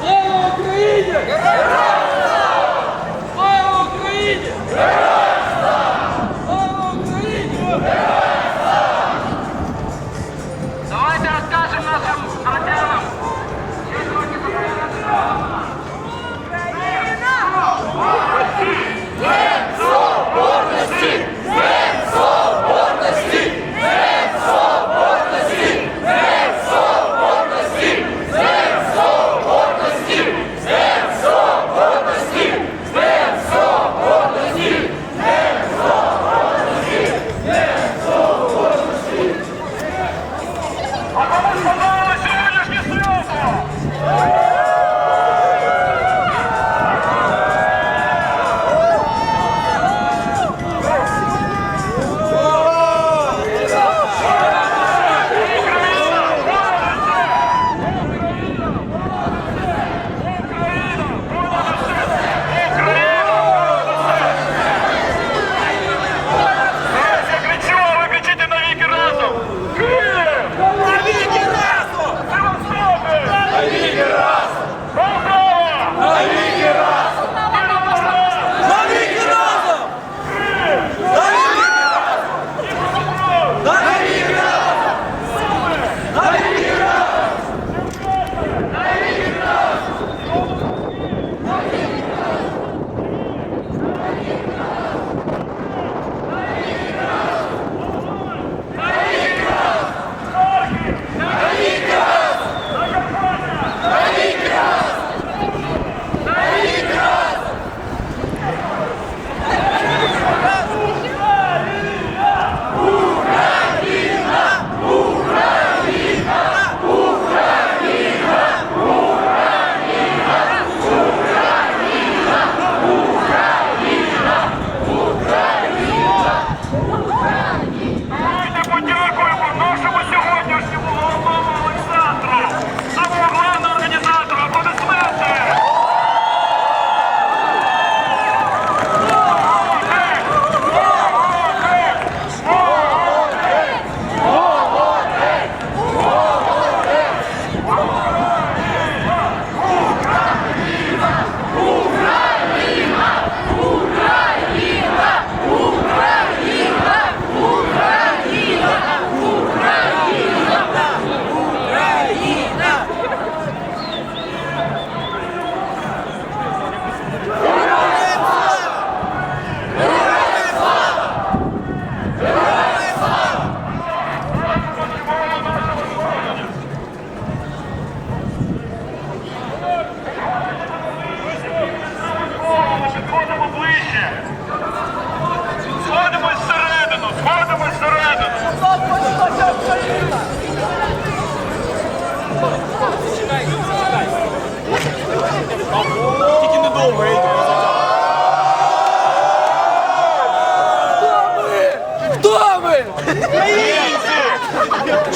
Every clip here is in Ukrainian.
Слава Україні! Слава! Україні! Слава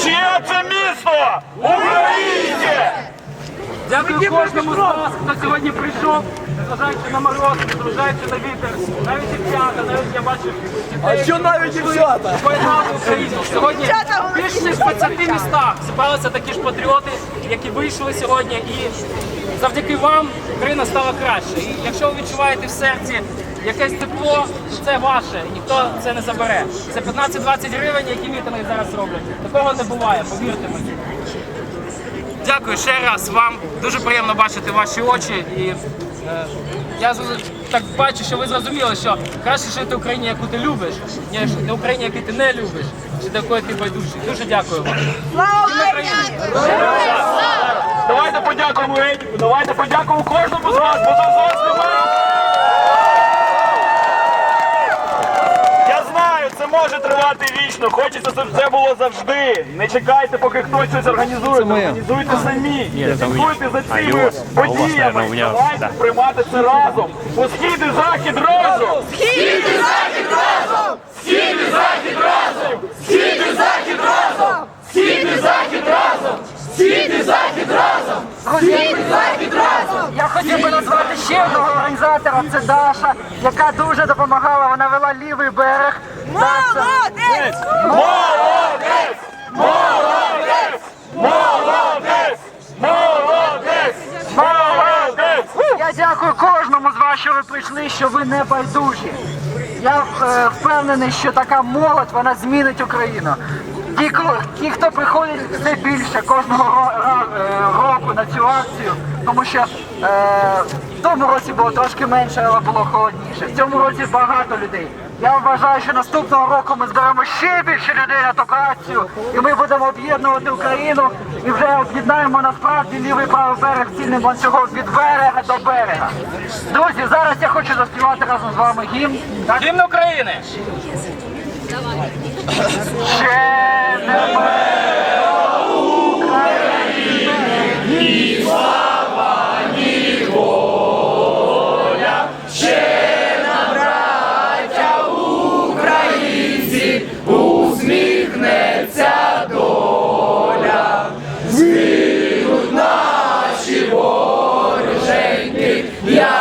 Чиє це місто? Українці! Дякую кожному з вас, хто сьогодні прийшов, незважаючи на мороз, незважаючи на вітер, навіть дівчата, навіть я бачив А що навіть дівчата? Поєднати Україну. Сьогодні в більш ніж 20 містах зібралися такі ж патріоти, які вийшли сьогодні, і завдяки вам Україна стала краще. І якщо ви відчуваєте в серці якесь тепло, то це ваше, і ніхто це не забере. Це 15-20 гривень, які мітинги зараз роблять. Такого не буває, повірте мені. Дякую ще раз вам. Дуже приємно бачити ваші очі. І е, я так бачу, що ви зрозуміли, що краще жити в Україні, яку ти любиш, ніж в Україні, яку ти не любиш, чи до якої ти байдужий. Дуже дякую вам. Слава Слава Україні! Давайте подякуємо Едіку, давайте подякуємо кожному з вас, бо за вас немає. Я знаю, це може тривати вічно. Хочеться, щоб це було завжди. Не чекайте, поки хтось щось організує. Організуйте самі. Слідкуйте за цими подіями. Давайте приймати це разом. Бо схід і захід разом. Схід і захід разом! Схід і захід разом! Схід і захід разом! Схід і захід разом! Схід і захід разом! Схід і захід разом! Я хотів би назвати ще одного організатора, це Даша, яка дуже допомагала, вона вела лівий берег. Молодець! Молодець! Молодець! Молодець! Молодець! Молодець! Я дякую кожному з вас, що ви прийшли, що ви не байдужі. Я е, впевнений, що така молодь вона змінить Україну. Ті, ті, хто приходять, все більше кожного е, року на цю акцію, тому що е, в тому році було трошки менше, але було холодніше. В цьому році багато людей. Я вважаю, що наступного року ми зберемо ще більше людей на ту акцію, і ми будемо об'єднувати Україну і вже об'єднаємо насправді лівий правий берег цільним ланцюгом від берега до берега. Друзі, зараз я хочу заспівати разом з вами гімн. Гімн України! Ще не Yeah.